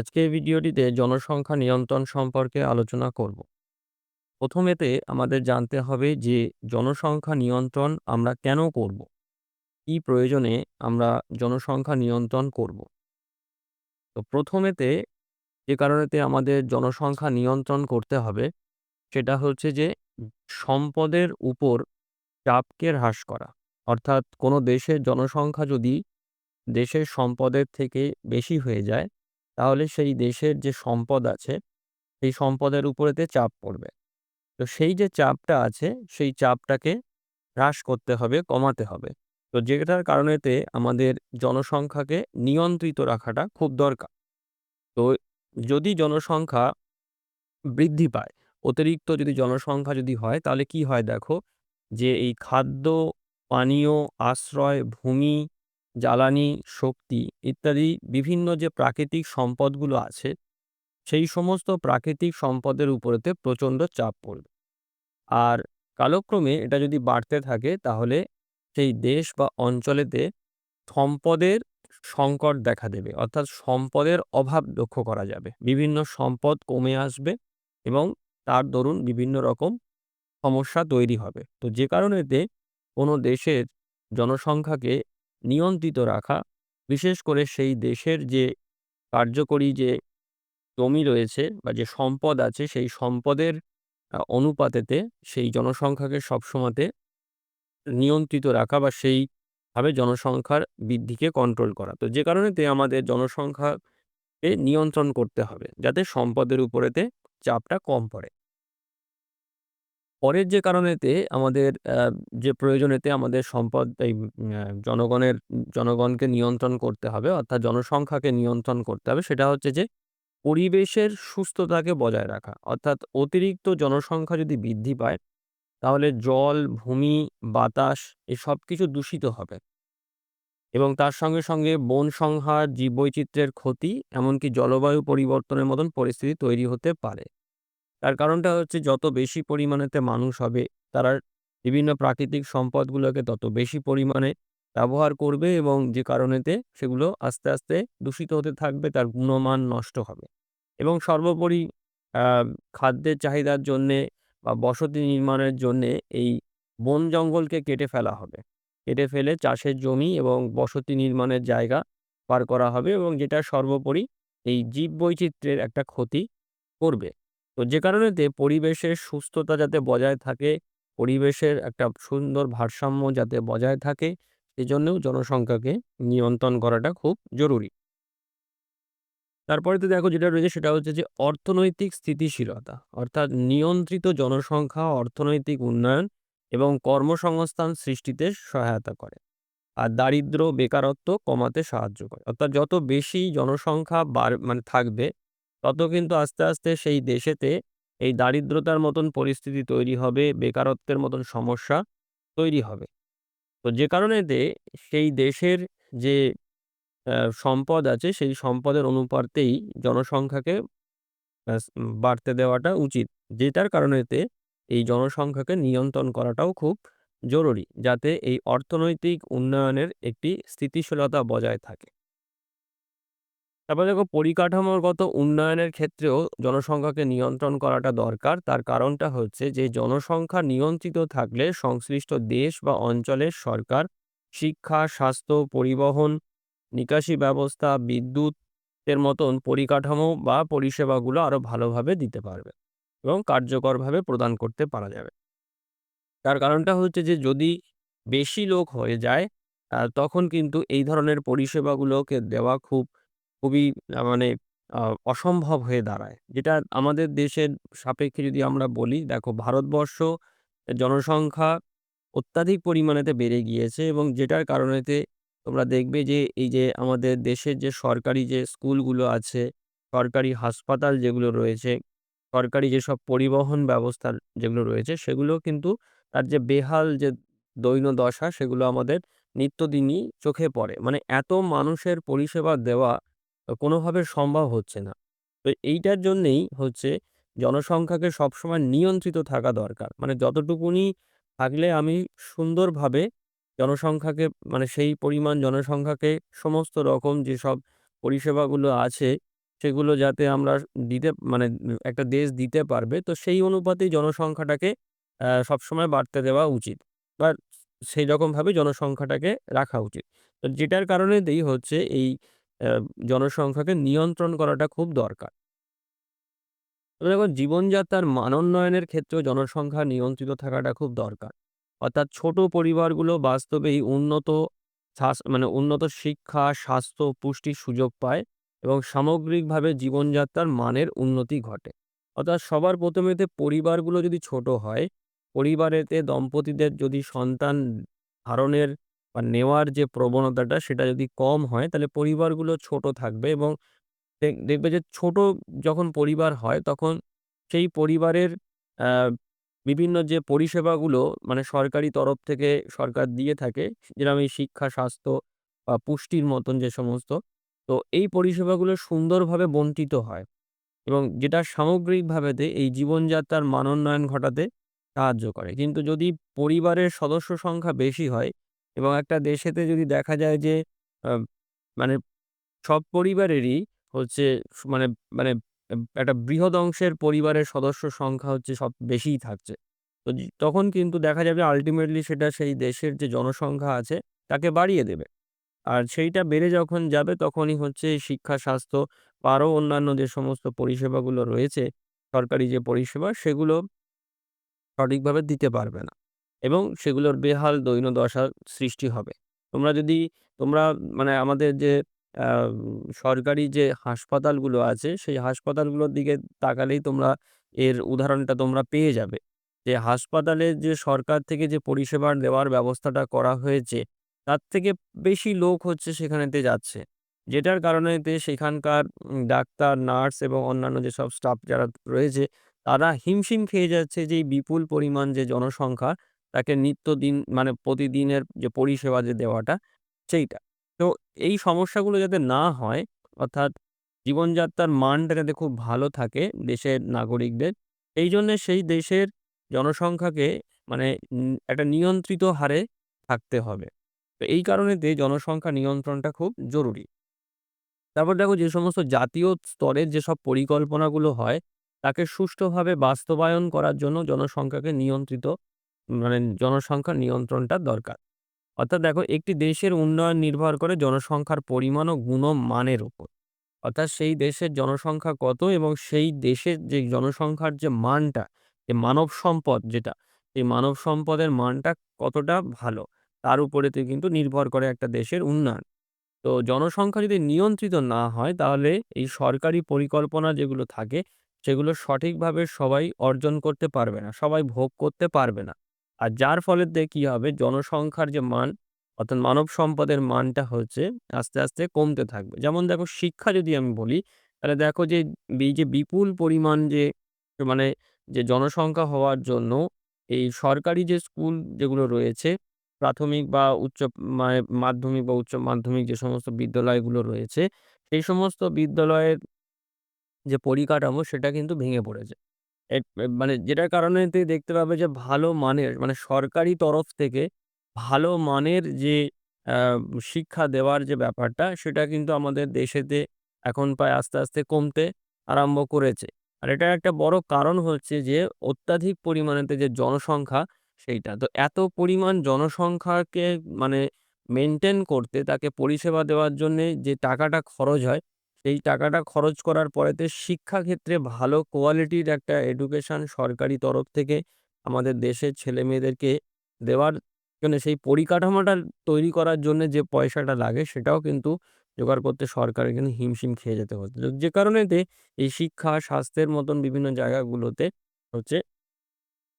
আজকের ভিডিওটিতে জনসংখ্যা নিয়ন্ত্রণ সম্পর্কে আলোচনা করব। প্রথমেতে আমাদের জানতে হবে যে জনসংখ্যা নিয়ন্ত্রণ আমরা কেন করব? কি প্রয়োজনে আমরা জনসংখ্যা নিয়ন্ত্রণ করব? তো প্রথমেতে যে কারণেতে আমাদের জনসংখ্যা নিয়ন্ত্রণ করতে হবে, সেটা হচ্ছে যে সম্পদের উপর চাপকে হ্রাস করা। অর্থাৎ কোনো দেশের জনসংখ্যা যদি দেশের সম্পদের থেকে বেশি হয়ে যায় তাহলে সেই দেশের যে সম্পদ আছে সেই সম্পদের উপরেতে চাপ পড়বে। তো সেই যে চাপটা আছে সেই চাপটাকে হ্রাস করতে হবে, কমাতে হবে। তো যেটার কারণেতে আমাদের জনসংখ্যাকে নিয়ন্ত্রিত রাখাটা খুব দরকার। তো যদি জনসংখ্যা বৃদ্ধি পায়, অতিরিক্ত যদি জনসংখ্যা যদি হয় তাহলে কি হয় দেখো, যে এই খাদ্য, পানীয়, আশ্রয়, ভূমি, জ্বালানি, শক্তি ইত্যাদি বিভিন্ন যে প্রাকৃতিক সম্পদগুলো আছে, সেই সমস্ত প্রাকৃতিক সম্পদের উপরেতে প্রচণ্ড চাপ পড়বে। আর কালক্রমে এটা যদি বাড়তে থাকে তাহলে সেই দেশ বা অঞ্চলেতে সম্পদের সংকট দেখা দেবে। অর্থাৎ সম্পদের অভাব লক্ষ্য করা যাবে। বিভিন্ন সম্পদ কমে আসবে এবং তার দরুন বিভিন্ন রকম সমস্যা তৈরি হবে। তো যে কারণেতে কোনো দেশের জনসংখ্যাকে নিয়ন্ত্রিত রাখা, বিশেষ করে সেই দেশের যে কার্যকরী যে জমি রয়েছে বা যে সম্পদ আছে সেই সম্পদের অনুপাতেতে সেই জনসংখ্যাকে সবসময়তে নিয়ন্ত্রিত রাখা বা সেইভাবে জনসংখ্যার বৃদ্ধিকে কন্ট্রোল করা। তো যে কারণেতে আমাদের জনসংখ্যাকে নিয়ন্ত্রণ করতে হবে যাতে সম্পদের উপরেতে চাপটা কম পড়ে। পরের যে কারণেতে আমাদের যে প্রয়োজনেতে আমাদের সম্পদ এই জনগণের জনগণকে নিয়ন্ত্রণ করতে হবে অর্থাৎ জনসংখ্যাকে নিয়ন্ত্রণ করতে হবে সেটা হচ্ছে যে পরিবেশের সুস্থতাকে বজায় রাখা। অর্থাৎ অতিরিক্ত জনসংখ্যা যদি বৃদ্ধি পায় তাহলে জল, ভূমি, বাতাস এ সবকিছু দূষিত হবে। এবং তার সঙ্গে, সঙ্গে বন সংহার, জীববৈচিত্র্যের ক্ষতি এমনকি জলবায়ু পরিবর্তনের মতন পরিস্থিতি তৈরি হতে পারে। তার কারণটা হচ্ছে যত বেশি পরিমাণেতে মানুষ হবে তারা বিভিন্ন প্রাকৃতিক সম্পদগুলোকে তত বেশি পরিমাণে ব্যবহার করবে এবং যে কারণেতে সেগুলো আস্তে, আস্তে দূষিত হতে থাকবে, তার গুণমান নষ্ট হবে। এবং সর্বোপরি খাদ্যের চাহিদার জন্যে বা বসতি নির্মাণের জন্যে এই বন জঙ্গলকে কেটে ফেলা হবে। কেটে ফেলে চাষের জমি এবং বসতি নির্মাণের জায়গা পার করা হবে এবং যেটা সর্বোপরি এই জীববৈচিত্র্যের একটা ক্ষতি করবে। তো যে কারণেতে পরিবেশের সুস্থতা যাতে বজায় থাকে, পরিবেশের একটা সুন্দর ভারসাম্য যাতে বজায় থাকে, সেজন্যেও জনসংখ্যাকে নিয়ন্ত্রণ করাটা খুব জরুরি। তারপরে তো দেখো যেটা রয়েছে সেটা হচ্ছে যে অর্থনৈতিক স্থিতিশীলতা। অর্থাৎ নিয়ন্ত্রিত জনসংখ্যা অর্থনৈতিক উন্নয়ন এবং কর্মসংস্থান সৃষ্টিতে সহায়তা করে। আর দারিদ্র্য, বেকারত্ব কমাতে সাহায্য করে। অর্থাৎ যত বেশি জনসংখ্যা বার মানে থাকবে, তত কিন্তু আস্তে, আস্তে সেই দেশেতে এই দারিদ্রতার মতন পরিস্থিতি তৈরি হবে, বেকারত্বের মতন সমস্যা তৈরি হবে। তো যে কারণেতে সেই দেশের যে সম্পদ আছে সেই সম্পদের অনুপাতেই জনসংখ্যাকে বাড়তে দেওয়াটা উচিত। যেটার কারণেতে এই জনসংখ্যাকে নিয়ন্ত্রণ করাটাও খুব জরুরি। যাতে এই অর্থনৈতিক উন্নয়নের একটি স্থিতিশীলতা বজায় থাকে। তারপরে দেখো পরিকাঠামোগত উন্নয়নের ক্ষেত্রেও জনসংখ্যাকে নিয়ন্ত্রণ করাটা দরকার। তার কারণটা হচ্ছে যে জনসংখ্যা নিয়ন্ত্রিত থাকলে সংশ্লিষ্ট দেশ বা অঞ্চলের সরকার শিক্ষা, স্বাস্থ্য, পরিবহন, নিকাশি ব্যবস্থা, বিদ্যুৎ এর মতন পরিকাঠামো বা পরিষেবাগুলো আরও ভালোভাবে দিতে পারবে এবং কার্যকরভাবে প্রদান করতে পারা যাবে। তার কারণটা হচ্ছে যে যদি বেশি লোক হয়ে যায় তখন কিন্তু এই ধরনের পরিষেবাগুলোকে দেওয়া খুব খুবই মানে অসম্ভব হয়ে দাঁড়ায়। যেটা আমাদের দেশের সাপেক্ষে যদি আমরা বলি, দেখো ভারতবর্ষ জনসংখ্যা অত্যাধিক পরিমাণেতে বেড়ে গিয়েছে এবং যেটার কারণেতে তোমরা দেখবে যে এই যে আমাদের দেশের যে সরকারি যে স্কুলগুলো আছে, সরকারি হাসপাতাল যেগুলো রয়েছে, সরকারি যেসব পরিবহন ব্যবস্থা যেগুলো রয়েছে সেগুলো কিন্তু তার যে বেহাল যে দৈন্যদশা সেগুলো আমাদের নিত্যদিনই চোখে পড়ে। মানে এত মানুষের পরিষেবা দেওয়া কোনোভাবে সম্ভব হচ্ছে না। তো এইটার জন্যেই হচ্ছে জনসংখ্যাকে সবসময় নিয়ন্ত্রিত থাকা দরকার। মানে যতটুকুনি থাকলে আমি সুন্দরভাবে জনসংখ্যাকে মানে সেই পরিমাণ জনসংখ্যাকে সমস্ত রকম যেসব পরিষেবাগুলো আছে, সেগুলো যাতে আমরা দিতে মানে একটা দেশ দিতে পারবে, তো সেই অনুপাতেই জনসংখ্যাটাকে সবসময় বাড়তে দেওয়া উচিত। বা সেই রকমভাবে জনসংখ্যাটাকে রাখা উচিত। তো যেটার কারণেতেই হচ্ছে এই জনসংখ্যাকে নিয়ন্ত্রণ করাটা খুব দরকার। দেখো জীবনযাত্রার মান উন্নয়নের ক্ষেত্রেও জনসংখ্যা নিয়ন্ত্রিত থাকাটা খুব দরকার। অর্থাৎ ছোট পরিবারগুলো বাস্তবেই উন্নত মানে উন্নত শিক্ষা, স্বাস্থ্য, পুষ্টির সুযোগ পায় এবং সামগ্রিকভাবে জীবনযাত্রার মানের উন্নতি ঘটে। অর্থাৎ সবার ১ম এতে পরিবারগুলো যদি ছোট হয়, পরিবারেতে দম্পতিদের যদি সন্তান ধারণের বা নেওয়ার যে প্রবণতাটা সেটা যদি কম হয়, তাহলে পরিবারগুলো ছোট থাকবে এবং দেখবে যে ছোট যখন পরিবার হয় তখন সেই পরিবারের বিভিন্ন যে পরিষেবাগুলো মানে সরকারি তরফ থেকে সরকার দিয়ে থাকে যেরকম এই শিক্ষা, স্বাস্থ্য বা পুষ্টির মতন যে সমস্ত, তো এই পরিষেবাগুলো সুন্দরভাবে বন্টিত হয় এবং যেটা সামগ্রিকভাবেতে এই জীবনযাত্রার মান উন্নয়ন ঘটাতে সাহায্য করে। কিন্তু যদি পরিবারের সদস্য সংখ্যা বেশি হয় এবং একটা দেশেতে যদি দেখা যায় যে মানে সব পরিবারেরই হচ্ছে মানে মানে একটা বৃহৎ অংশের পরিবারের সদস্য সংখ্যা হচ্ছে সব বেশিই থাকছে। তো তখন কিন্তু দেখা যাবে আলটিমেটলি সেটা সেই দেশের যে জনসংখ্যা আছে তাকে বাড়িয়ে দেবে। আর সেইটা বেড়ে যখন যাবে তখনই হচ্ছে শিক্ষা, স্বাস্থ্য আরও অন্যান্য যে সমস্ত পরিষেবাগুলো রয়েছে, সরকারি যে পরিষেবা সেগুলো সঠিকভাবে দিতে পারবে না এবং সেগুলোর বেহাল দৈন্যদশার সৃষ্টি হবে। তোমরা যদি তোমরা মানে আমাদের যে সরকারি যে হাসপাতালগুলো আছে, সেই হাসপাতালগুলোর দিকে তাকালেই তোমরা এর উদাহরণটা তোমরা পেয়ে যাবে। যে হাসপাতালে যে সরকার থেকে যে পরিষেবা দেওয়ার ব্যবস্থাটা করা হয়েছে, তার থেকে বেশি লোক হচ্ছে সেখানেতে যাচ্ছে। যেটার কারণেতে সেখানকার ডাক্তার, নার্স এবং অন্যান্য যেসব স্টাফ যারা রয়েছে, তারা হিমশিম খেয়ে যাচ্ছে যে বিপুল পরিমাণ যে জনসংখ্যা, তাকে নিত্যদিন মানে প্রতিদিনের যে পরিষেবা যে দেওয়াটা, সেইটা। তো এই সমস্যাগুলো যাতে না হয়, অর্থাৎ জীবনযাত্রার মানটা যাতে খুব ভালো থাকে দেশের নাগরিকদের, এইজন্যে সেই দেশের জনসংখ্যাকে মানে একটা নিয়ন্ত্রিত হারে থাকতে হবে। তো এই কারণেতে জনসংখ্যা নিয়ন্ত্রণটা খুব জরুরি। তারপর দেখো যে সমস্ত জাতীয় স্তরের যেসব পরিকল্পনাগুলো হয়, তাকে সুষ্ঠুভাবে বাস্তবায়ন করার জন্য জনসংখ্যাকে নিয়ন্ত্রিত মানে জনসংখ্যা নিয়ন্ত্রণটা দরকার। অর্থাৎ দেখো একটি দেশের উন্নয়ন নির্ভর করে জনসংখ্যার পরিমাণ ও গুণমানের উপর। অর্থাৎ সেই দেশের জনসংখ্যা কত এবং সেই দেশের যে জনসংখ্যার যে মানটা, যে মানব সম্পদ যেটা, এই মানব সম্পদের মানটা কতটা ভালো, তার উপরেতে কিন্তু নির্ভর করে একটা দেশের উন্নয়ন। তো জনসংখ্যা যদি নিয়ন্ত্রিত না হয় তাহলে এই সরকারি পরিকল্পনা যেগুলো থাকে সেগুলো সঠিকভাবে সবাই অর্জন করতে পারবে না। সবাই ভোগ করতে পারবে না। আর যার ফলেতে কি হবে জনসংখ্যার যে মান অর্থাৎ মানব সম্পদের মানটা হচ্ছে আস্তে, আস্তে কমতে থাকবে। যেমন দেখো শিক্ষা যদি আমি বলি তাহলে দেখো যে এই যে বিপুল পরিমাণ যে মানে যে জনসংখ্যা হওয়ার জন্য এই সরকারি যে স্কুল যেগুলো রয়েছে প্রাথমিক বা উচ্চ মানে মাধ্যমিক বা উচ্চ মাধ্যমিক যে সমস্ত বিদ্যালয়গুলো রয়েছে, সেই সমস্ত বিদ্যালয়ের যে পরিকাঠামো সেটা কিন্তু ভেঙে পড়েছে। মানে যেটার কারণেতে দেখতে পাবে যে ভালো মানের মানে সরকারি তরফ থেকে ভালো মানের যে শিক্ষা দেওয়ার যে ব্যাপারটা সেটা কিন্তু আমাদের দেশেতে এখন প্রায় আস্তে, আস্তে কমতে আরম্ভ করেছে। আর এটার একটা বড় কারণ হচ্ছে যে অত্যাধিক পরিমাণেতে যে জনসংখ্যা সেইটা। তো এত পরিমাণ জনসংখ্যাকে মানে মেইনটেইন করতে তাকে পরিষেবা দেওয়ার জন্যে যে টাকাটা খরচ হয়, সেই টাকাটা খরচ করার পরেতে শিক্ষাক্ষেত্রে ভালো কোয়ালিটির একটা এডুকেশন সরকারি তরফ থেকে আমাদের দেশের ছেলে মেয়েদেরকে দেওয়ার জন্যে সেই পরিকাঠামোটা তৈরি করার জন্যে যে পয়সাটা লাগে সেটাও কিন্তু জোগাড় করতে সরকারের কিন্তু হিমশিম খেয়ে যেতে হচ্ছে। যে কারণেতে এই শিক্ষা, স্বাস্থ্যের মতন বিভিন্ন জায়গাগুলোতে হচ্ছে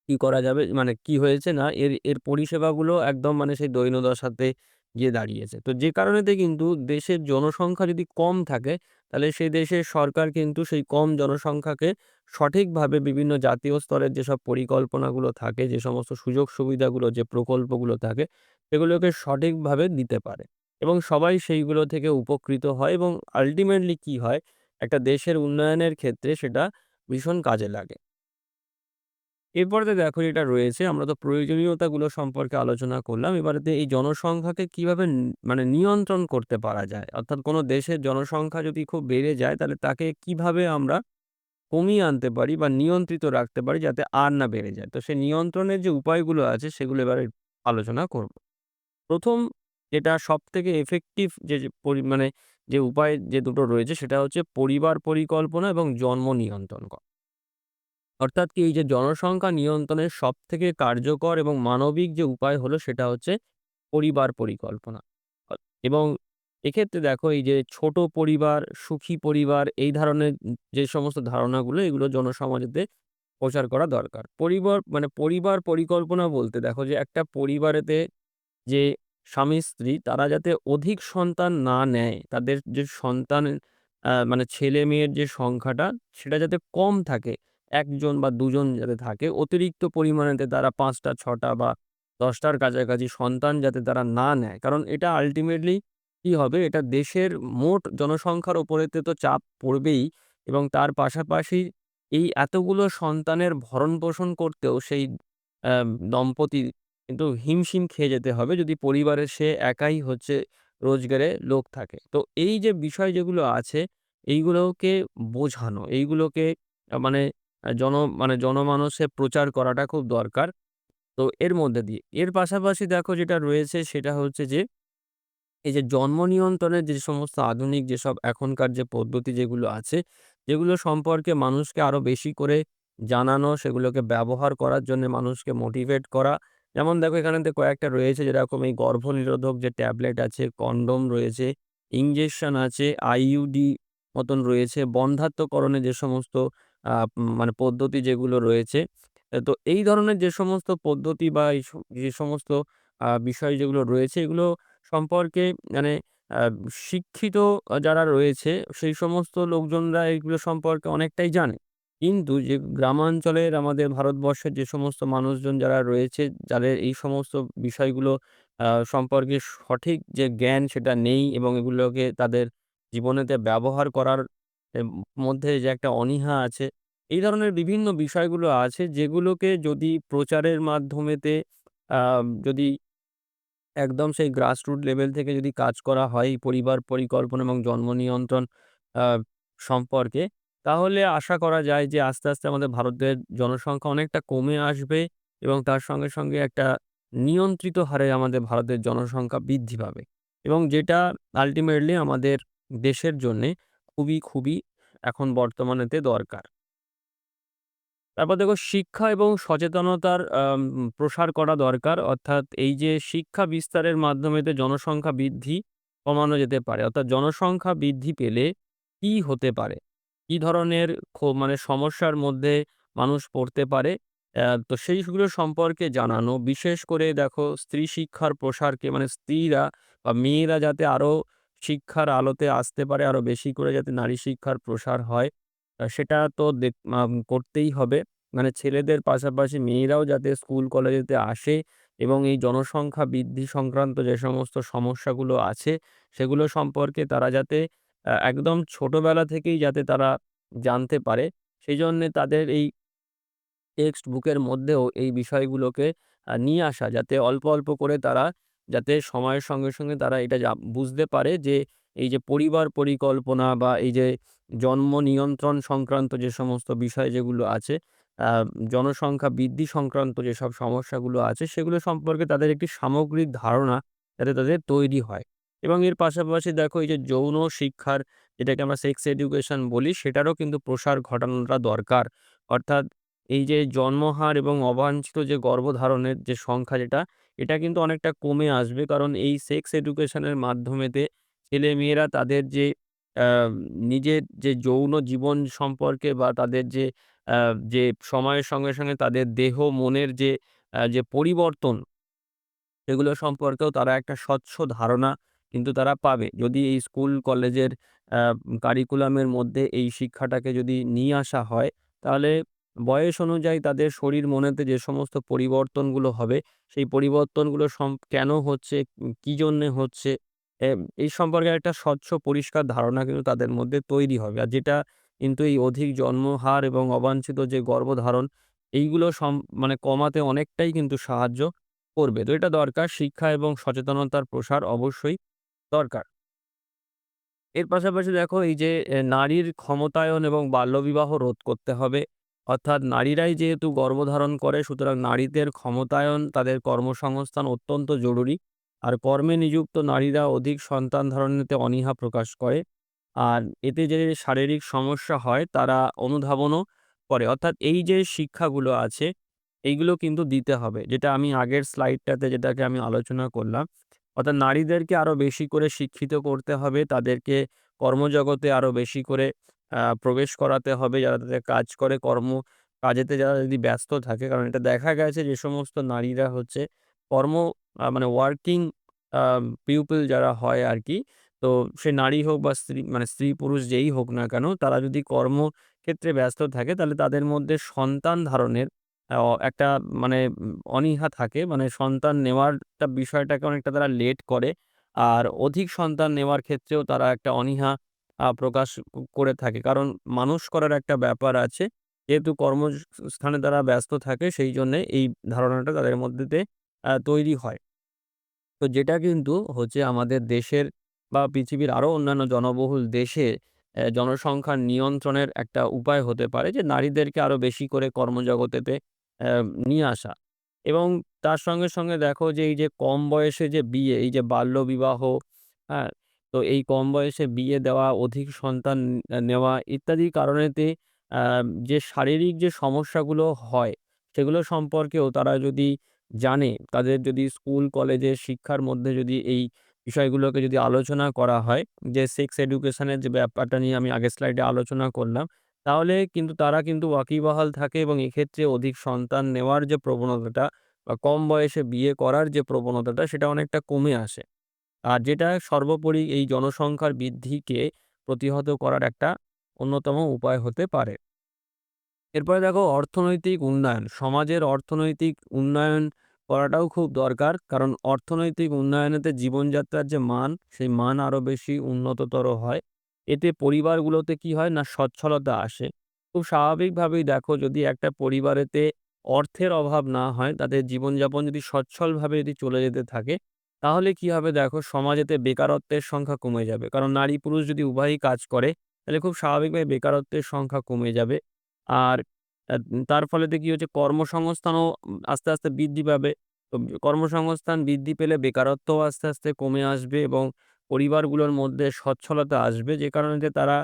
কি করা যাবে? মানে কি হয়েছে না এর এর পরিষেবাগুলো একদম মানে সেই দৈন্যদশাতে গিয়ে দাঁড়িয়েছে। তো যে কারণেতে কিন্তু দেশের জনসংখ্যা যদি কম থাকে, তাহলে সেই দেশের সরকার কিন্তু সেই কম জনসংখ্যাকে সঠিকভাবে বিভিন্ন জাতীয় স্তরের যেসব পরিকল্পনাগুলো থাকে, যে সমস্ত সুযোগ সুবিধাগুলো যে প্রকল্পগুলো থাকে, সেগুলোকে সঠিকভাবে দিতে পারে। এবং সবাই সেইগুলো থেকে উপকৃত হয় এবং আলটিমেটলি কি হয়? একটা দেশের উন্নয়নের ক্ষেত্রে সেটা ভীষণ কাজে লাগে। এরপরেতে দেখো যেটা রয়েছে আমরা তো প্রয়োজনীয়তাগুলো সম্পর্কে আলোচনা করলাম। এবারেতে এই জনসংখ্যাকে কীভাবে মানে নিয়ন্ত্রণ করতে পারা যায়? অর্থাৎ কোনো দেশের জনসংখ্যা যদি খুব বেড়ে যায় তাহলে তাকে কীভাবে আমরা কমিয়ে আনতে পারি বা নিয়ন্ত্রিত রাখতে পারি যাতে আর না বেড়ে যায়। তো সেই নিয়ন্ত্রণের যে উপায়গুলো আছে সেগুলো এবারে আলোচনা করব। ১ম যেটা সবথেকে effective যে, যে পরি মানে যে উপায় যে দুটো রয়েছে সেটা হচ্ছে পরিবার পরিকল্পনা এবং জন্ম নিয়ন্ত্রণ করা। অর্থাৎ কি এই যে জনসংখ্যা নিয়ন্ত্রণের সব থেকে কার্যকর এবং মানবিক যে উপায় হলো সেটা হচ্ছে পরিবার পরিকল্পনা। এবং এক্ষেত্রে দেখো এই যে ছোট পরিবার, সুখী পরিবার এই ধরনের যে সমস্ত ধারণাগুলো এগুলো জনসমাজেতে প্রচার করা দরকার। পরিবার মানে পরিবার পরিকল্পনা বলতে দেখো যে একটা পরিবারেতে যে স্বামী-স্ত্রী তারা যাতে অধিক সন্তান না নেয়, তাদের যে সন্তান মানে ছেলে-মেয়ের যে সংখ্যাটা সেটা যাতে কম থাকে। ১ জন বা দুজন যাতে থাকে। অতিরিক্ত পরিমাণেতে তারা পাঁচটা ছটা বা দশটার কাছাকাছি সন্তান যাতে তারা না নেয়। কারণ এটা আলটিমেটলি কি হবে? এটা দেশের মোট জনসংখ্যার ওপরেতে তো চাপ পড়বেই এবং তার পাশাপাশি এই এতগুলো সন্তানের ভরণ-পোষণ করতেও সেই দম্পতি কিন্তু হিমশিম খেয়ে যেতে হবে যদি পরিবারের সে একাই হচ্ছে রোজগারে লোক থাকে। তো এই যে বিষয় যেগুলো আছে এইগুলোকে বোঝানো, এইগুলোকে মানে জন মানে জনমানসে প্রচার করাটা খুব দরকার। তো এর মধ্যে দিয়ে। এর পাশাপাশি দেখো যেটা রয়েছে সেটা হচ্ছে যে এই যে জন্ম নিয়ন্ত্রণের যে সমস্ত আধুনিক যেসব এখনকার যে পদ্ধতি যেগুলো আছে, যেগুলো সম্পর্কে মানুষকে আরও বেশি করে জানানো, সেগুলোকে ব্যবহার করার জন্যে মানুষকে মোটিভেট করা। যেমন দেখো এখানেতে কয়েকটা রয়েছে যেরকম এই গর্ভনিরোধক যে ট্যাবলেট আছে, কনডম রয়েছে, ইঞ্জেকশন আছে, আইইউডি মতন রয়েছে, বন্ধ্যাত্বকরণের যে সমস্ত মানে পদ্ধতি যেগুলো রয়েছে। তো এই ধরনের যে সমস্ত পদ্ধতি বা এই যে সমস্ত বিষয় যেগুলো রয়েছে এগুলো সম্পর্কে মানে শিক্ষিত যারা রয়েছে সেই সমস্ত লোকজনরা এগুলো সম্পর্কে অনেকটাই জানে। কিন্তু যে গ্রামাঞ্চলের আমাদের ভারতবর্ষের যে সমস্ত মানুষজন যারা রয়েছে, যাদের এই সমস্ত বিষয়গুলো সম্পর্কে সঠিক যে জ্ঞান সেটা নেই এবং এগুলোকে তাদের জীবনেতে ব্যবহার করার মধ্যে যে একটা অনীহা আছে, এই ধরনের বিভিন্ন বিষয়গুলো আছে যেগুলোকে যদি প্রচারের মাধ্যমেতে যদি একদম সেই গ্রাসরুট লেভেল থেকে যদি কাজ করা হয় পরিবার পরিকল্পনা এবং জন্ম নিয়ন্ত্রণ সম্পর্কে, তাহলে আশা করা যায় যে আস্তে, আস্তে আমাদের ভারতের জনসংখ্যা অনেকটা কমে আসবে এবং তার সঙ্গে, সঙ্গে একটা নিয়ন্ত্রিত হারে আমাদের ভারতের জনসংখ্যা বৃদ্ধি পাবে। এবং যেটা আল্টিমেটলি আমাদের দেশের জন্যে খুবই, খুবই এখন বর্তমানেতে দরকার। তারপর দেখো শিক্ষা এবং সচেতনতার প্রসার করা দরকার। অর্থাৎ এই যে শিক্ষা বিস্তারের মাধ্যমেতে জনসংখ্যা বৃদ্ধি কমানো যেতে পারে। অর্থাৎ জনসংখ্যা বৃদ্ধি পেলে কি হতে পারে? কি ধরনের মানে সমস্যার মধ্যে মানুষ পড়তে পারে? তো সেইগুলো সম্পর্কে জানানো। বিশেষ করে দেখো স্ত্রী শিক্ষার প্রসারকে মানে স্ত্রীরা বা মেয়েরা যাতে আরও শিক্ষার আলোতে আসতে পারে, আরও বেশি করে যাতে নারী শিক্ষার প্রসার হয়, সেটা তো করতেই হবে। মানে ছেলেদের পাশাপাশি মেয়েরাও যাতে স্কুল কলেজেতে আসে এবং এই জনসংখ্যা বৃদ্ধি সংক্রান্ত যে সমস্ত সমস্যাগুলো আছে, সেগুলো সম্পর্কে তারা যাতে একদম ছোটবেলা থেকেই যাতে তারা জানতে পারে। সেই জন্যে তাদের এই টেক্সট বুকের মধ্যেও এই বিষয়গুলোকে নিয়ে আসা যাতে অল্প, অল্প করে তারা যাতে সময়ের সঙ্গে, সঙ্গে তারা এটা বুঝতে পারে যে এই যে পরিবার পরিকল্পনা বা এই যে জন্ম নিয়ন্ত্রণ সংক্রান্ত যে সমস্ত বিষয় যেগুলো আছে, জনসংখ্যা বৃদ্ধি সংক্রান্ত যেসব সমস্যাগুলো আছে সেগুলো সম্পর্কে তাদের একটি সামগ্রিক ধারণা যাতে তাদের তৈরি হয়। এবং এর পাশাপাশি দেখো এই যে যৌন শিক্ষার যেটাকে আমরা সেক্স এডুকেশন বলি সেটারও কিন্তু প্রসার ঘটানোটা দরকার। অর্থাৎ এই যে জন্মহার এবং অবাঞ্ছিত যে গর্ভধারণের যে সংখ্যা যেটা, এটা কিন্তু অনেকটা কমে আসবে। কারণ এই সেক্স এডুকেশনের মাধ্যমেতে ছেলেমেয়েরা তাদের যে নিজের যে যৌন জীবন সম্পর্কে বা তাদের যে যে সময়ের সঙ্গে, সঙ্গে তাদের দেহ মনের যে যে পরিবর্তন সেগুলো সম্পর্কেও তারা একটা স্বচ্ছ ধারণা কিন্তু তারা পাবে। যদি এই স্কুল কলেজের কারিকুলামের মধ্যে এই শিক্ষাটাকে যদি নিয়ে আসা হয়, তাহলে বয়স অনুযায়ী তাদের শরীর মনেতে যে সমস্ত পরিবর্তনগুলো হবে, সেই পরিবর্তনগুলো সম কেন হচ্ছে, কী জন্যে হচ্ছে, এই সম্পর্কে একটা স্বচ্ছ পরিষ্কার ধারণা কিন্তু তাদের মধ্যে তৈরি হবে। আর যেটা কিন্তু এই অধিক জন্মহার এবং অবাঞ্ছিত যে গর্ভধারণ, এইগুলো সম মানে কমাতে অনেকটাই কিন্তু সাহায্য করবে। তো এটা দরকার শিক্ষা এবং সচেতনতার প্রসার অবশ্যই দরকার। এর পাশাপাশি দেখো এই যে নারীর ক্ষমতায়ন এবং বাল্যবিবাহ রোধ করতে হবে। অর্থাৎ নারীরাই যেহেতু গর্ভধারণ করে সুতরাং নারীদের ক্ষমতায়ন, তাদের কর্মসংস্থান অত্যন্ত জরুরি। আর কর্মে নিযুক্ত নারীরা অধিক সন্তান ধারণেতে অনীহা প্রকাশ করে। আর এতে যে শারীরিক সমস্যা হয় তারা অনুধাবনও করে। অর্থাৎ এই যে শিক্ষাগুলো আছে এইগুলো কিন্তু দিতে হবে। যেটা আমি আগের স্লাইডটাতে যেটাকে আমি আলোচনা করলাম। অর্থাৎ নারীদেরকে আরও বেশি করে শিক্ষিত করতে হবে। তাদেরকে কর্মজগতে আরও বেশি করে প্রবেশ করাতে হবে। যারা তাদের কাজ করে, কর্ম কাজেতে যারা যদি ব্যস্ত থাকে। কারণ এটা দেখা গেছে যে, সমস্ত নারীরা হচ্ছে কর্ম মানে ওয়ার্কিং পিউপল যারা হয় আর কি তো সে নারী হোক বা স্ত্রী মানে স্ত্রী পুরুষ যেই হোক না কেন, তারা যদি কর্মক্ষেত্রে ব্যস্ত থাকে, তাহলে তাদের মধ্যে সন্তান ধারণের একটা মানে অনীহা থাকে। মানে সন্তান নেওয়ারটা বিষয়টাকে অনেকটা তারা লেট করে। আর অধিক সন্তান নেওয়ার ক্ষেত্রেও তারা একটা অনীহা প্রকাশ করে থাকে। কারণ মানুষ করার একটা ব্যাপার আছে। যেহেতু কর্মস্থানে তারা ব্যস্ত থাকে সেই জন্যে এই ধারণাটা তাদের মধ্যেতে তৈরি হয়। তো যেটা কিন্তু হচ্ছে আমাদের দেশের বা পৃথিবীর আরও অন্যান্য জনবহুল দেশে জনসংখ্যার নিয়ন্ত্রণের একটা উপায় হতে পারে যে নারীদেরকে আরও বেশি করে কর্মজগতেতে নিয়ে আসা। এবং তার সঙ্গে, সঙ্গে দেখো যে এই যে কম বয়সে যে বিয়ে, এই যে বাল্যবিবাহ, হ্যাঁ? তো এই কম বয়সে বিয়ে দেওয়া, অধিক সন্তান নেওয়া ইত্যাদি কারণেতে যে শারীরিক যে সমস্যাগুলো হয় সেগুলো সম্পর্কেও তারা যদি জানে, তাদের যদি স্কুল কলেজের শিক্ষার মধ্যে যদি এই বিষয়গুলোকে যদি আলোচনা করা হয়, যে সেক্স এডুকেশন এর যে ব্যাপারটা নিয়ে আমি আগের স্লাইডে আলোচনা করলাম। তাহলে কিন্তু তারা কিন্তু ওয়াকিবহাল থাকে এবং এক্ষেত্রে অধিক সন্তান নেওয়ার যে প্রবণতাটা বা কম বয়সে বিয়ে করার যে প্রবণতাটা সেটা অনেকটা কমে আসে। আর যেটা সর্বোপরি এই জনসংখ্যার বৃদ্ধিকে প্রতিহত করার একটা অন্যতম উপায় হতে পারে। এরপরে দেখো অর্থনৈতিক উন্নয়ন। সমাজের অর্থনৈতিক উন্নয়ন করাটাও খুব দরকার। কারণ অর্থনৈতিক উন্নয়নেতে জীবনযাত্রার যে মান, সেই মান আরও বেশি উন্নততর হয়। এতে পরিবারগুলোতে কি হয় না সচ্ছলতা আসে। খুব স্বাভাবিকভাবেই দেখো যদি একটা পরিবারেতে অর্থের অভাব না হয়, তাদের জীবনযাপন যদি সচ্ছলভাবে যদি চলে যেতে থাকে, তাহলে কি হবে দেখো সমাজেতে বেকারত্বের সংখ্যা কমে যাবে। কারণ নারী পুরুষ যদি উভয়ই কাজ করে, তাহলে খুব স্বাভাবিকভাবে বেকারত্বের সংখ্যা কমে যাবে। আর তার ফলেতে কি হচ্ছে কর্মসংস্থানও আস্তে, আস্তে বৃদ্ধি পাবে। তো কর্মসংস্থান বৃদ্ধি পেলে বেকারত্বও আস্তে, আস্তে কমে আসবে এবং পরিবারগুলোর মধ্যে সচ্ছলতা আসবে। যে কারণেতে তারা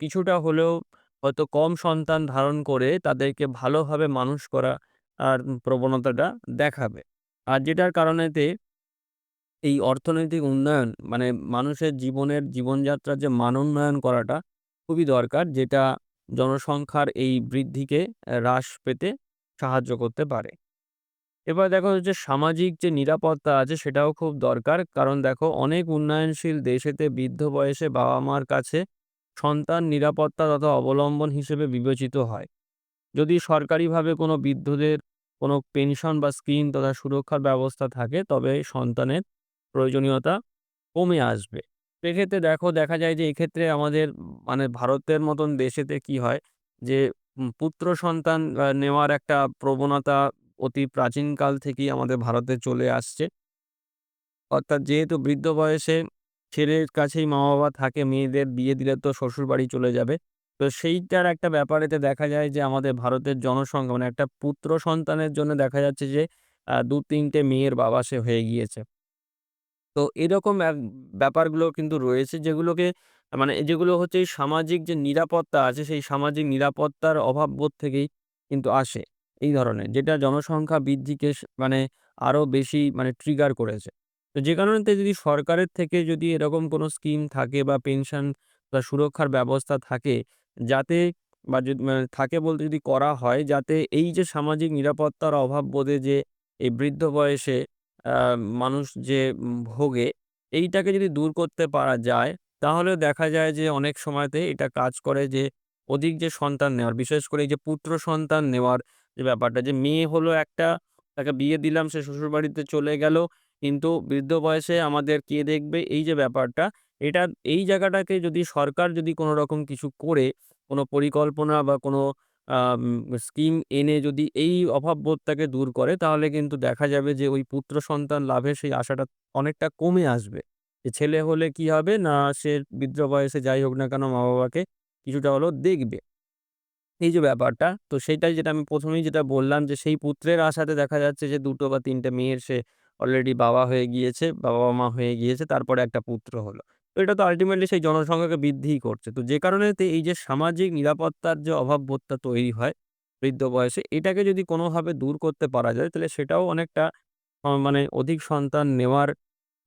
কিছুটা হলেও হয়তো কম সন্তান ধারণ করে তাদেরকে ভালোভাবে মানুষ করা আর প্রবণতাটা দেখাবে। আর যেটার কারণেতে এই অর্থনৈতিক উন্নয়ন মানে মানুষের জীবনের জীবনযাত্রার যে মান উন্নয়ন করাটা খুবই দরকার। যেটা জনসংখ্যার এই বৃদ্ধিকে হ্রাস পেতে সাহায্য করতে পারে। এবার দেখো যে সামাজিক যে নিরাপত্তা আছে সেটাও খুব দরকার। কারণ দেখো অনেক উন্নয়নশীল দেশেতে বৃদ্ধ বয়সে বাবা-মার কাছে সন্তান নিরাপত্তা তথা অবলম্বন হিসেবে বিবেচিত হয়। যদি সরকারিভাবে কোনো বৃদ্ধদের কোনো পেনশন বা স্কিম তথা সুরক্ষার ব্যবস্থা থাকে, তবে সন্তানের প্রয়োজনীয়তা কমে আসবে। তো এক্ষেত্রে দেখো দেখা যায় যে এক্ষেত্রে আমাদের মানে ভারতের মতন দেশেতে কি হয় যে পুত্র সন্তান নেওয়ার একটা প্রবণতা অতি প্রাচীনকাল থেকেই আমাদের ভারতে চলে আসছে। অর্থাৎ যেহেতু বৃদ্ধ বয়সে ছেলের কাছেই মা-বাবা থাকে, মেয়েদের বিয়ে দিলে তো শ্বশুরবাড়ি চলে যাবে। তো সেইটার একটা ব্যাপারেতে দেখা যায় যে আমাদের ভারতের জনসংখ্যা মানে একটা পুত্র সন্তানের জন্য দেখা যাচ্ছে যে দু ২-৩ মেয়ের বাবা সে হয়ে গিয়েছে। তো এরকম ব্যাপারগুলো কিন্তু রয়েছে যেগুলোকে মানে যেগুলো হচ্ছে সামাজিক যে নিরাপত্তা আছে, সেই সামাজিক নিরাপত্তার অভাব বোধ থেকেই কিন্তু আসে এই ধরনের। যেটা জনসংখ্যা বৃদ্ধিকে মানে আরও বেশি মানে ট্রিগার করেছে। তো যে কারণেতে যদি সরকারের থেকে যদি এরকম কোনো স্কিম থাকে বা পেনশন বা সুরক্ষার ব্যবস্থা থাকে, যাতে বা যদি মানে থাকে বলতে যদি করা হয়, যাতে এই যে সামাজিক নিরাপত্তার অভাব বোধে যে এই বৃদ্ধ বয়সে মানুষ যে ভোগে, এইটাকে যদি দূর করতে পারা যায়, তাহলে দেখা যায় যে অনেক সময়তে এটা কাজ করে যে অধিক যে সন্তান নেওয়ার, বিশেষ করে এই যে পুত্র সন্তান নেওয়ার যে ব্যাপারটা, যে মেয়ে হলো একটা, তাকে বিয়ে দিলাম সে শ্বশুরবাড়িতে চলে গেল। কিন্তু বৃদ্ধ বয়সে আমাদের কে দেখবে? এই যে ব্যাপারটা, এটা এই জায়গাটাকে যদি সরকার যদি কোনো রকম কিছু করে, কোনো পরিকল্পনা বা কোন স্কিম এনে যদি এই অভাববোধটাকে দূর করে তাহলে কিন্তু দেখা যাবে যে ওই পুত্র সন্তান লাভের সেই আশাটা অনেকটা কমে আসবে। যে ছেলে হলে কি হবে না সে বৃদ্ধ বয়সে যাই হোক না কেন মা-বাবাকে কিছুটা হলেও দেখবে। এই যে ব্যাপারটা তো সেটাই যেটা আমি প্রথমেই যেটা বললাম যে সেই পুত্রের আশাতে দেখা যাচ্ছে যে দুটো বা তিনটে মেয়ের সে অলরেডি বাবা হয়ে গিয়েছে, বাবা-মা হয়ে গিয়েছে তারপরে একটা পুত্র হলো। তো এটা তো আল্টিমেটলি সেই জনসংখ্যাকে বৃদ্ধিই করছে। তো যে কারণেতে এই যে সামাজিক নিরাপত্তার যে অভাব অভাববোধটা তৈরি হয় বৃদ্ধ বয়সে, এটাকে যদি কোনোভাবে দূর করতে পারা যায়, তাহলে সেটাও অনেকটা মানে অধিক সন্তান নেওয়ার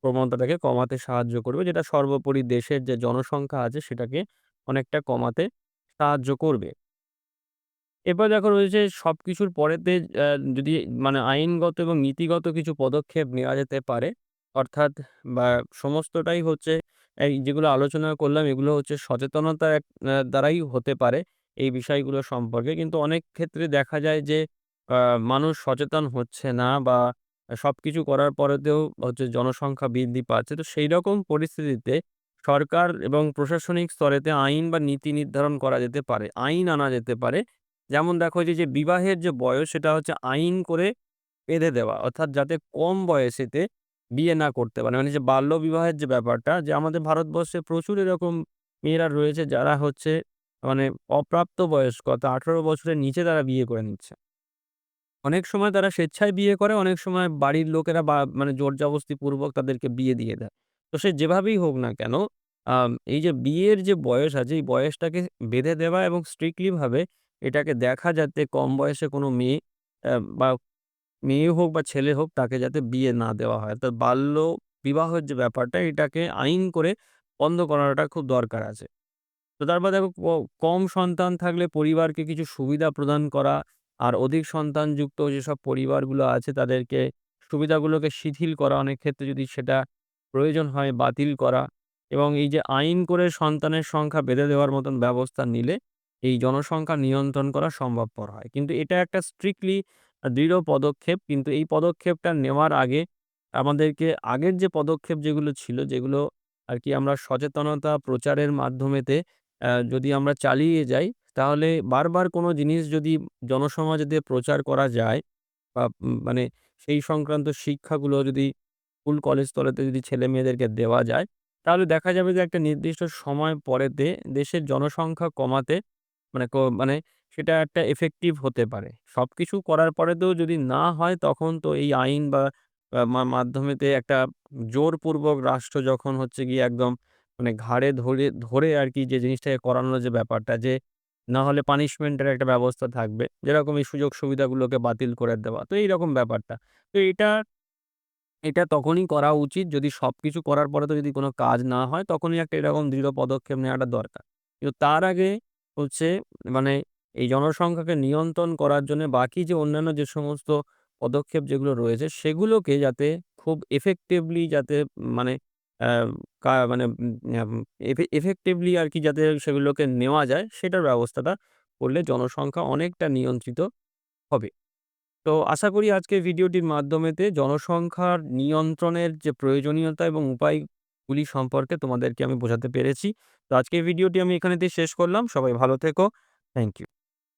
প্রবণতাটাকে কমাতে সাহায্য করবে। যেটা সর্বোপরি দেশের যে জনসংখ্যা আছে সেটাকে অনেকটা কমাতে সাহায্য করবে। এরপর দেখো রয়েছে সবকিছুর পরেতে যদি মানে আইনগত এবং নীতিগত কিছু পদক্ষেপ নেওয়া যেতে পারে। অর্থাৎ বা সমস্তটাই হচ্ছে এই যেগুলো আলোচনা করলাম এগুলো হচ্ছে সচেতনতার এক দ্বারাই হতে পারে এই বিষয়গুলো সম্পর্কে। কিন্তু অনেক ক্ষেত্রে দেখা যায় যে মানুষ সচেতন হচ্ছে না বা সব কিছু করার পরেতেও হচ্ছে জনসংখ্যা বৃদ্ধি পাচ্ছে। তো সেই রকম পরিস্থিতিতে সরকার এবং প্রশাসনিক স্তরেতে আইন বা নীতি নির্ধারণ করা যেতে পারে। আইন আনা যেতে পারে। যেমন দেখো যে, যে বিবাহের যে বয়স সেটা হচ্ছে আইন করে বেঁধে দেওয়া। অর্থাৎ যাতে কম বয়সেতে বিয়ে না করতে পারে। মানে যে বাল্যবিবাহের যে ব্যাপারটা যে আমাদের ভারতবর্ষে প্রচুর এরকম মেয়েরা রয়েছে যারা হচ্ছে মানে অপ্রাপ্ত বয়স্ক অর্থাৎ ১৮ বছরের নিচে তারা বিয়ে করে নিচ্ছে। অনেক সময় তারা স্বেচ্ছায় বিয়ে করে, অনেক সময় বাড়ির লোকেরা বা মানে জোর-জবস্তিপূর্বক তাদেরকে বিয়ে দিয়ে দেয়। তো সে যেভাবেই হোক না কেন, এই যে বিয়ের যে বয়স আছে, এই বয়সটাকে বেঁধে দেওয়া এবং স্ট্রিক্টলিভাবে এটাকে দেখা যাতে কম বয়সে কোনো মেয়ে বা মেয়ে হোক বা ছেলে হোক তাকে যাতে বিয়ে না দেওয়া হয়। অর্থাৎ বাল্য বিবাহের যে ব্যাপারটা এটাকে আইন করে বন্ধ করাটা খুব দরকার আছে। তো তারপর দেখো কম সন্তান থাকলে পরিবারকে কিছু সুবিধা প্রদান করা, আর অধিক সন্তানযুক্ত যেসব পরিবারগুলো আছে তাদেরকে সুবিধাগুলোকে শিথিল করা, অনেক ক্ষেত্রে যদি সেটা প্রয়োজন হয় বাতিল করা এবং এই যে আইন করে সন্তানের সংখ্যা বেঁধে দেওয়ার মতন ব্যবস্থা নিলে এই জনসংখ্যা নিয়ন্ত্রণ করা সম্ভবপর হয়। কিন্তু এটা একটা স্ট্রিক্টলি দৃঢ় পদক্ষেপ। কিন্তু এই পদক্ষেপটা নেওয়ার আগে আমাদেরকে আগের যে পদক্ষেপ যেগুলো ছিল, যেগুলো আর কি আমরা সচেতনতা প্রচারের মাধ্যমেতে যদি আমরা চালিয়ে যাই, তাহলে বারবার কোনো জিনিস যদি জনসমাজেতে প্রচার করা যায় বা মানে সেই সংক্রান্ত শিক্ষাগুলো যদি স্কুল কলেজ স্তরেতে যদি ছেলে মেয়েদেরকে দেওয়া যায়, তাহলে দেখা যাবে যে একটা নির্দিষ্ট সময় পরেতে দেশের জনসংখ্যা কমাতে মানে মানে সেটা একটা এফেক্টিভ হতে পারে। সব কিছু করার পরেতেও যদি না হয় তখন তো এই আইন বা মাধ্যমেতে একটা জোরপূর্বক রাষ্ট্র যখন হচ্ছে গিয়ে একদম মানে ঘাড়ে ধরে, ধরে আর কি যে জিনিসটাকে করানোর যে ব্যাপারটা যে না হলে পানিশমেন্ট এর একটা ব্যবস্থা থাকবে। যেরকম এই সুযোগ সুবিধাগুলোকে বাতিল করে দেওয়া। তো এইরকম ব্যাপারটা। তো এটা এটা তখনই করা উচিত যদি সব কিছু করার পরে তো যদি কোনো কাজ না হয় তখনই একটা এরকম দৃঢ় পদক্ষেপ নেওয়াটা দরকার। কিন্তু তার আগে হচ্ছে মানে এই জনসংখ্যাকে নিয়ন্ত্রণ করার জন্য বাকি যে অন্যান্য যে সমস্ত পদক্ষেপ যেগুলো রয়েছে, সেগুলোকে যাতে খুব এফেক্টিভলি যাতে মানে কা মানে উম আম এফে, effectively আরকি যাতে সেগুলোকে নেওয়া যায়, সেটার ব্যবস্থাটা করলে জনসংখ্যা অনেকটা নিয়ন্ত্রিত হবে। তো আশা করি আজকের ভিডিওটির মাধ্যমেতে জনসংখ্যার নিয়ন্ত্রণের যে প্রয়োজনীয়তা এবং উপায়গুলি সম্পর্কে তোমাদেরকে আমি বোঝাতে পেরেছি। তো আজকের ভিডিওটি আমি এখানেতেই শেষ করলাম। সবাই ভালো থেকো। Thank you.